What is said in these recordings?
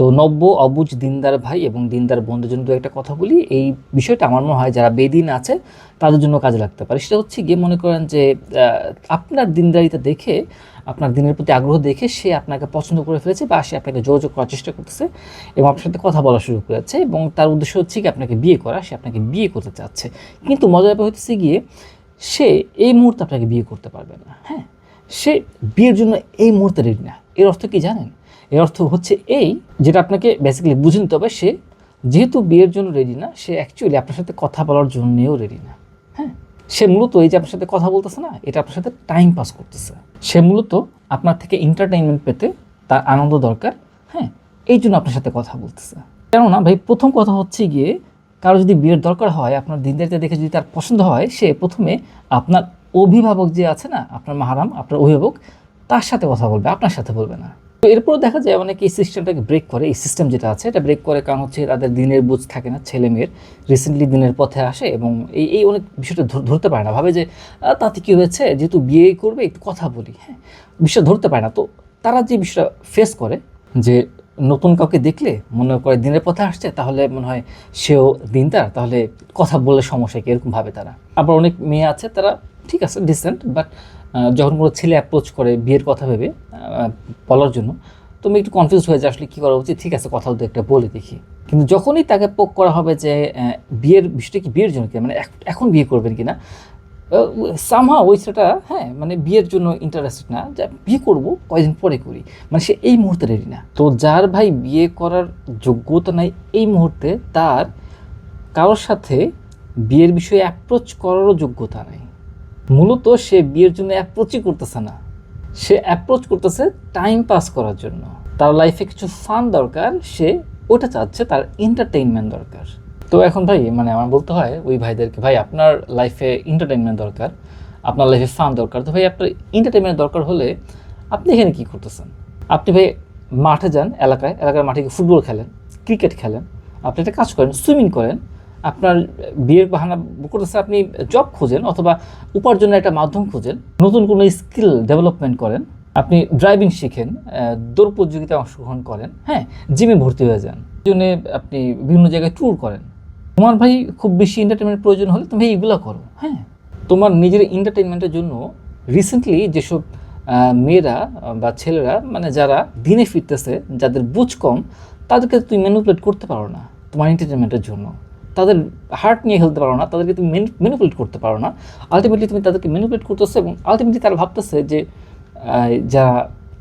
তো নব্য, অবুজ দিনদার ভাই এবং দিনদার বন্ধুর জন্য দু একটা কথা বলি, এই বিষয়টা আমার মনে হয় যারা বেদিন আছে, তাদের জন্য কাজে লাগতে পারে। সেটা হচ্ছে গিয়ে মনে করেন যে আপনার দিনদারিতা দেখে, আপনার দিনের প্রতি আগ্রহ দেখে সে আপনাকে পছন্দ করে ফেলেছে বা সে আপনাকে যোগাযোগ করার চেষ্টা করতেছে এবং আপনার সাথে কথা বলা শুরু করেছে এবং তার উদ্দেশ্য হচ্ছে কি আপনাকে বিয়ে করা, সে আপনাকে বিয়ে করতে চাচ্ছে। কিন্তু মজার ব্যাপার হচ্ছে গিয়ে, সে এই মুহূর্তে আপনাকে বিয়ে করতে পারবে না হ্যাঁ? সে বিয়ের জন্য এই মুহূর্তে রেডি না। এর অর্থ কি জানেন? এর অর্থ হচ্ছে এই, যেটা আপনাকে বেসিক্যালি বুঝে নিতে হবে, সে যেহেতু বিয়ের জন্য রেডি না, সে অ্যাকচুয়ালি আপনার সাথে কথা বলার জন্যেও রেডি না। হ্যাঁ? সে মূলত এই যে আপনার সাথে কথা বলতেছে না, এটা আপনার সাথে টাইম পাস করতেছে। সে মূলত আপনার থেকে এন্টারটেইনমেন্ট পেতে তার আনন্দ দরকার। হ্যাঁ? এই জন্য আপনার সাথে কথা বলতেছে। কেননা ভাই, প্রথম কথা হচ্ছে গিয়ে, কারও যদি বিয়ের দরকার হয়, আপনার দিনদারিতে দেখে যদি তার পছন্দ হয়, সে প্রথমে আপনার অভিভাবক যে আছে না, আপনার মাহারাম, আপনার অভিভাবক, তার সাথে কথা বলবে, আপনার সাথে বলবে না। তো এরপর দেখা যায় অনেকে এই সিস্টেমটাকে ব্রেক করে। এই সিস্টেম যেটা আছে, এটা ব্রেক করে কারণ হচ্ছে তাদের দিনের বুঝ থাকে না, ছেলে মেয়ের। রিসেন্টলি দিনের পথে আসে এবং এই এই অনেক বিষয়টা ধরতে পারে না। ভাবে যে তাতে কী হয়েছে? যেহেতু বিয়ে করবে, একটু কথা বলি হ্যাঁ? বিষয় ধরতে পারে না। তো তারা যে বিষয়টা ফেস করে, যে নতুন কাউকে দেখলে মনে করে দিনের পথে আসছে, তাহলে মনে হয় সেও দিনদার তাহলে কথা বললে সমস্যা কি? এরকমভাবে তারা। আবার অনেক মেয়ে আছে, তারা ঠিক আছে ডিসেন্ট বাট যখন কোনো ছেলে অ্যাপ্রোচ করে বিয়ের কথা ভেবে বলার জন্য, তুমি একটু কনফিউজ হয়ে যায় আসলে কী করা উচিত? ঠিক আছে, কথা তো একটা বলে দেখি। কিন্তু যখনই তাকে পোক করা হবে যে বিয়ের বিষয়টা কি বিয়ের জন্য কি মানে এখন বিয়ে করবেন কিনা সামহা ওই ছেলেটা হ্যাঁ মানে বিয়ের জন্য ইন্টারেস্টেড না, যে বিয়ে করব কয়েকদিন পরে করি। মানে সে এই মুহূর্তে রেডি না। তো যার ভাই বিয়ে করার যোগ্যতা নাই এই মুহূর্তে, তার কারোর সাথে বিয়ের বিষয়ে অ্যাপ্রোচ করারও যোগ্যতা নেই। মূলত সে বিয়ের জন্য অ্যাপ্রোচই করতেছে না। সে অ্যাপ্রোচ করতেছে টাইম পাস করার জন্য। তার লাইফে কিছু ফান দরকার, সে ওটা চাচ্ছে, তার এন্টারটেইনমেন্ট দরকার। তো এখন ভাই মানে আমার বলতে হয়, ওই ভাইদেরকে, ভাই, আপনার লাইফে এন্টারটেইনমেন্ট দরকার, আপনার লাইফে ফান দরকার। তো ভাই, আপনার এন্টারটেইনমেন্ট দরকার হলে আপনি এখানে কী করতেছেন? আপনি ভাই, মাঠে যান এলাকায়, এলাকার মাঠে ফুটবল খেলেন ক্রিকেট খেলেন, আপনি একটা কাজ করেন সুইমিং করেন আপনার বিয়ের বাহানা করতেছে আপনি জব খোঁজেন অথবা উপার্জনের একটা মাধ্যম খোঁজেন, নতুন কোনো স্কিল ডেভেলপমেন্ট করেন, আপনি ড্রাইভিং শিখেন দৌড় প্রতিযোগিতায় অংশগ্রহণ করেন হ্যাঁ জিমে ভর্তি হয়ে যান। জন্য আপনি বিভিন্ন জায়গায় ট্যুর করেন। তোমার ভাই খুব বেশি এন্টারটেনমেন্ট প্রয়োজন হলে তুমি এইগুলো করো হ্যাঁ। তোমার নিজের এন্টারটেনমেন্টের জন্য রিসেন্টলি যেসব মেয়েরা বা ছেলেরা মানে যারা দিনে ফিরতেছে, যাদের বুঝ কম, তাদেরকে তুমি ম্যানুপুলেট করতে পারো না তোমার এন্টারটেনমেন্টের জন্য। তাদের হার্ট নিয়ে খেলতে পারো না, তাদেরকে তুমি ম্যানুপুলেট করতে পারো না। আলটিমেটলি তুমি তাদেরকে ম্যানুপুলেট করতেছো এবং আলটিমেটলি তারা ভাবতেছে যে যারা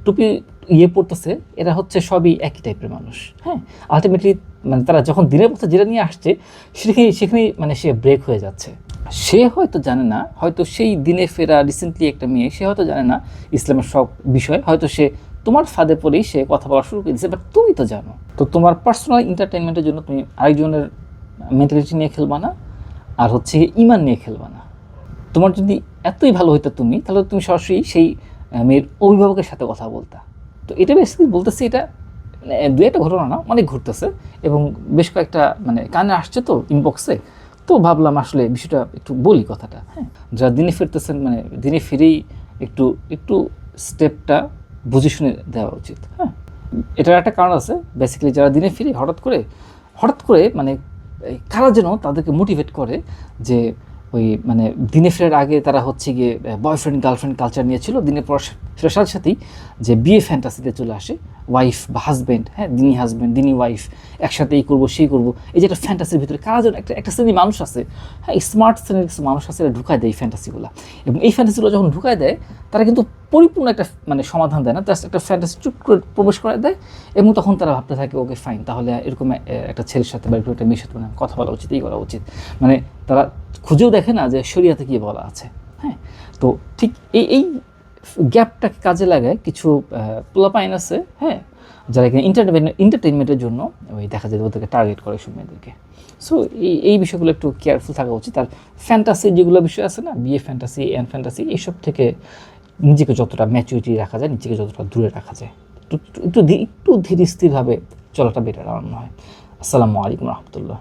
টুপি ইয়ে পড়তেছে এরা হচ্ছে সবই একই টাইপের মানুষ। হ্যাঁ আলটিমেটলি মানে তারা যখন দিনের পথে যেটা নিয়ে আসছে, সেখানে, সেখানেই মানে সে ব্রেক হয়ে যাচ্ছে। সে হয়তো জানে না, হয়তো সেই দিনে ফেরা রিসেন্টলি একটা মেয়ে, সে হয়তো জানে না ইসলামের সব বিষয়। হয়তো সে তোমার ফাঁদে পড়েই সে কথা বলা শুরু করে বাট তুমি তো জানো। তো তোমার পার্সোনাল এন্টারটেনমেন্টের জন্য তুমি আরেকজনের মেন্টালিটি নিয়ে খেলবা না, আর হচ্ছে ইমান নিয়ে খেলবা না। তোমার যদি এতই ভালো হইতো তুমি, তাহলে তুমি সরাসরি সেই মেয়ের অভিভাবকের সাথে কথা বলতা। তো এটা বেসিক্যালি বলতেছি এটা মানে দু একটা ঘটনা না, অনেক ঘুরতেছে এবং বেশ কয়েকটা মানে কানে আসছে তো ইনবক্সে তো ভাবলাম আসলে বিষয়টা একটু বলি কথাটা হ্যাঁ। যারা দিনে ফিরতেছেন মানে দিনে ফিরেই একটু একটু স্টেপটা বুঝে শুনে দেওয়া উচিত হ্যাঁ। এটার একটা কারণ আছে বেসিক্যালি যারা দিনে ফিরে হঠাৎ করে হঠাৎ করে মানে কারা যেন তাদেরকে মোটিভেট করে যে ওই মানে দিনে ফেরার আগে তারা হচ্ছে গিয়ে বয়ফ্রেন্ড গার্লফ্রেন্ড কালচার নিয়েছিল দিনে পর ফেরার সাথে সাথেই যে বিয়ে ফ্যান্টাসিতে চলে আসে ওয়াইফ বা হাজব্যান্ড হ্যাঁ দিনী হাজব্যান্ড দিনী ওয়াইফ একসাথে এই করব, সেই করব। এই যে একটা ফ্যান্টাসির ভিতরে কারা যেন একটা একটা শ্রেণির মানুষ আছে হ্যাঁ স্মার্ট শ্রেণির কিছু মানুষ আছে, এরা ঢুকায় দেয় এই ফ্যান্টাসিগুলো এবং এই ফ্যান্টাসিগুলো যখন ঢুকায় দেয়, তারা কিন্তু পরিপূর্ণ একটা মানে সমাধান দেয় না জাস্ট একটা ফ্যান্টাসি চুপ করে প্রবেশ করে দেয় এবং তখন তারা ভাবতে থাকে, ওকে ফাইন তাহলে এরকম একটা ছেলের সাথে বা একটা মেয়ের সাথে মানে কথা বলা উচিত, এই করা উচিত। মানে তারা খুঁজেও দেখে না যে শরিয়াতে কি বলা আছে হ্যাঁ? তো ঠিক এই এই গ্যাপটাকে কাজে লাগায় কিছু পোলাপাইন আছে হ্যাঁ? যারা এখানে এন্টারটেনমেন্ট এন্টারটেনমেন্টের জন্য ওই দেখা যায় ওদেরকে টার্গেট করে সব মেয়েদেরকে। সো এই এই বিষয়গুলো একটু কেয়ারফুল থাকা উচিত। আর ফ্যান্টাসি যেগুলো বিষয় আছে না, বিয়ে ফ্যান্টাসি অ্যান্ড ফ্যান্টাসি এইসব থেকে নিজেকে যতটা ম্যাচুরিটি রাখা যায়, নিজেকে যতটা দূরে রাখা যায়। একটু একটু ধীর স্থিরভাবে চলাটা বেটার আমার মনে হয়। আসসালামু আলাইকুম রহমতুল্লাহ।